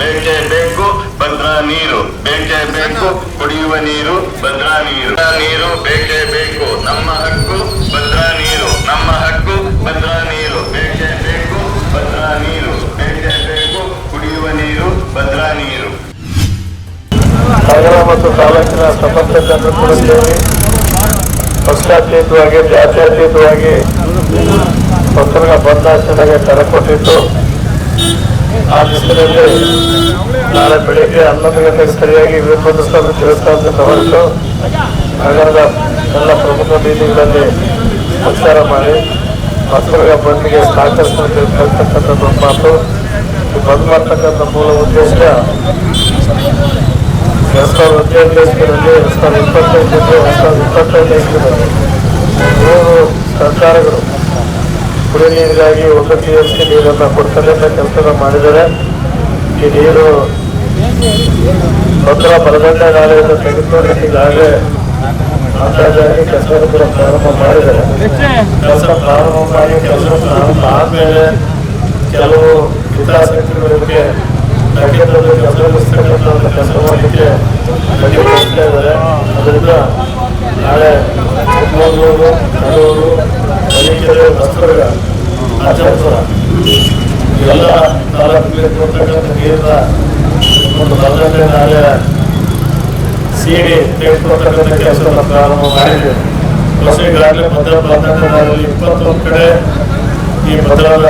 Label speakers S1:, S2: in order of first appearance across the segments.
S1: ಬೇಕೇ ಬೇಕು ಭದ್ರಾ ನೀರು. ಬೇಕೆ ಬೇಕು ಕುಡಿಯುವ ನೀರು, ಭದ್ರಾ ನೀರು. ನೀರು, ಬೇಕೆ ಬೇಕು ನಮ್ಮ ಹಕ್ಕು, ಭದ್ರಾ ನೀರು. ನಮ್ಮ ಹಕ್ಕು, ಭದ್ರಾ ನೀರು. ಬೇಕೆ ಬೇಕು ಭದ್ರಾ ನೀರು. ಬೇಕೆ ಬೇಕು ಕುಡಿಯುವ ನೀರು, ಭದ್ರಾ ನೀರು.
S2: ನಗರ ಮತ್ತು ತಾಲೂಕಿನ ಸಮಸ್ತ ಜನರು ಕೂಡ ಸೇರಿ ಪಕ್ಷಾತೀತವಾಗಿ ಜಾತ್ಯಾತೀತವಾಗಿ ಪತ್ರಗ ಬಂದಾಚರಣೆಗೆ ಕರೆ ಕೊಟ್ಟಿದ್ದು ಆ ದಿಶೆಯಲ್ಲಿ ನಾಳೆ ಬೆಳಿಗ್ಗೆ ಹನ್ನೊಂದು ಗಂಟೆಗೆ ಸರಿಯಾಗಿ ವೀರಭದ್ರ ತಿಳಿಸ್ತಾ ಹೊರತು ನಗರದ ಎಲ್ಲ ಪ್ರಮುಖ ಬೀದಿಗಳಲ್ಲಿ ಪ್ರಚಾರ ಮಾಡಿ ಮಕ್ಕಳ ಬಂದಿಗೆ ಸಹಕರಿಸತಕ್ಕಂಥದ್ದು ಒಂದು ಮಾತು. ಬಂದ್ ಮಾಡ್ತಕ್ಕಂಥ ಮೂಲ ಉದ್ದೇಶ ಎರಡು ಸಾವಿರದ ಹದಿನೈದು ಇಸ್ಕಿನಲ್ಲಿ ಎರಡ್ ಸಾವಿರದ ಇಪ್ಪತ್ತೈದು ಎರಡು ಸಾವಿರದ ಇಪ್ಪತ್ತೈದು ಇಸ್ಕಿನಲ್ಲಿ ಮೂರು ಸರ್ಕಾರಗಳು ಕುಡಿ ನೀರಿಗಾಗಿ ವ್ಯವಸ್ಥೆ ನೀರನ್ನು ಕೊಡ್ತಲೇ ಅಂತ ಮಾಡಿದರೆ ಈ ನೀರು ಭದ್ರ ಬಲಗಂಡ ನಾಲೆಯನ್ನು ತೆಗೆದುಕೊಂಡು ಈಗಾಗಲೇ ಕೆಲಸ ಕೂಡ ಪ್ರಾರಂಭ ಮಾಡಿದ್ದಾರೆ. ಕೆಲಸ ಪ್ರಾರಂಭ ಮಾಡಿ, ಕೆಲಸ ಪ್ರಾರಂಭ ಆದಮೇಲೆ ಕೆಲವು ಹಿತಾಸಕ್ತಿಗಳಿಗೆ ನಗರದಲ್ಲಿ ಕೆಲಸ ಕೆಲಸ ಮಾಡಲಿಕ್ಕೆ ಕಡಿಮೆ ಅದರಿಂದ ನಾಳೆ ಚಿಕ್ಕಮಗಳೂರು ಕಡೂರು ತರೀಕೆರೆ ಹೊಸದುರ್ಗ ಆಚಾರಪುರ ಇವೆಲ್ಲ ತಾಲೂಕುಗಳಿಗೆ ಬರ್ತಕ್ಕಂಥ ನೀರಿನ ಒಂದು ಬಲಗಂಡೆ ನಾಳೆ ಸಿಡಿ ತೆಗೆದುಕೊಳ್ತಕ್ಕಂಥ ಕೆಲಸವನ್ನು ಪ್ರಾರಂಭ ಮಾಡಿದ್ದೇವೆ ಹೊಸ ಈಗಾಗಲೇ ಭದ್ರಾ ನಾಳೆಯಲ್ಲಿ ಇಪ್ಪತ್ತೊಂದು ಕಡೆ ಈ ಭದ್ರಾದ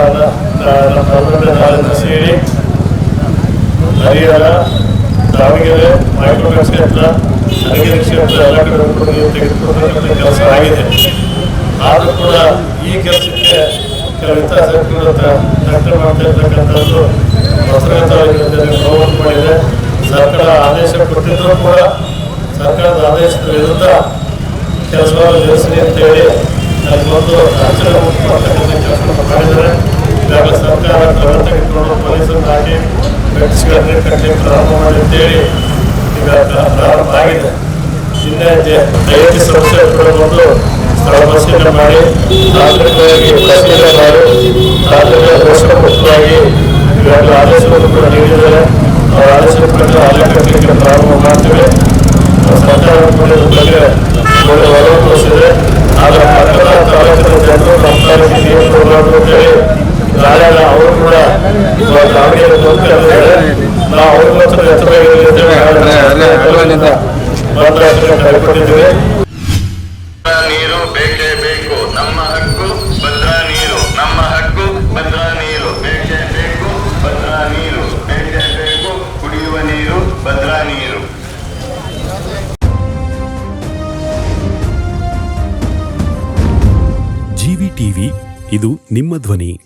S2: ನಮ್ಮ ಬಲಗಂಡೆ ಸೇರಿ ಹರಿಹರ ದಾವಣಗೆರೆ ಮೈಕ್ರೋ ಕ್ಷೇತ್ರ ಹರಿಹರ ಕ್ಷೇತ್ರ ಎಲ್ಲ ಕಡೆ ತೆಗೆದುಕೊಳ್ತಕ್ಕಂಥ ಕೆಲಸ ಆಗಿದೆ ಆದರೂ ಕೂಡ ಈ ಕೆಲಸಕ್ಕೆ ಕೆಲವು ಹಿತಾಸಕ್ತಿಗಳು ಕಟ್ಟೆ ಮಾಡ್ತಿರ್ತಕ್ಕಂಥದ್ದು ಹೊಸಗಡ ತಾಲೂಕಿನಲ್ಲಿ ನೋವನ್ನು ಮಾಡಿದೆ ಸರ್ಕಾರ ಆದೇಶ ಕೊಟ್ಟಿದ್ರು ಕೂಡ ಸರ್ಕಾರದ ಆದೇಶದ ವಿರುದ್ಧ ಕೆಲಸವನ್ನು ನಿಲ್ಲಿಸಲಿ ಅಂತೇಳಿ ಅಲ್ಲಿ ಒಂದು ಅಚ್ಚರಿ ಮಾಡ್ತಕ್ಕಂಥ ಕೆಲಸವನ್ನು ಮಾಡಿದ್ದಾರೆ. ಈಗಾಗಲೇ ಸರ್ಕಾರ ಕ್ರಮ ತೆಗೆದುಕೊಂಡು ಪೊಲೀಸರನ್ನು ಹಾಕಿ ವ್ಯಕ್ತಿಗಳನ್ನು ಕಟ್ಟಿ ಪ್ರಾರಂಭ ಮಾಡಿ ಅಂತೇಳಿ ಈಗ ಪ್ರಾರಂಭ ಆಗಿದೆ. ನಿನ್ನೆ ದಯವಿಟ್ಟು ಸಂಸ್ಥೆ ಕೂಡ ಬಂದು ಸ್ಥಳ ಮಾಡಿ ತಾಂತ್ರಿಕವಾಗಿ ಪರಿಶೀಲನೆ ಮಾಡಿ ತಾಂತ್ರಿಕ ದೋಷಮುಕ್ತವಾಗಿ ಈಗಾಗಲೇ ಆದೇಶವನ್ನು ಕೂಡ ನೀಡಿದ್ದಾರೆ. ಅವರ ಆದೇಶಗಳನ್ನು ಅಲ್ಲಕ್ಕೆ ಪ್ರಾರಂಭ ಮಾಡ್ತೇವೆ. ಸರ್ಕಾರ ಬಗ್ಗೆ ಒಳ್ಳೆ ಒಲವು ತೋರಿಸಿದೆ ಆದರೆ ಪಕ್ಕದ ತಾಲೂಕಿನ ಜನರು ನಮ್ಮ ತಾಲೂಕಿಗೆ ಏನು ಕೊಡಬಾರ್ದು ಅಂತೇಳಿ ನಾಳೆ ಅವರು ಕೂಡ ದಾವಣಗೆರೆ ಬಂದಿದ್ದಾರೆ ನಾವು ಅವ್ರ ಹತ್ರ ಕಳ್ಕೊಂಡಿದ್ದೀವಿ.
S3: ಇದು ನಿಮ್ಮ ಧ್ವನಿ.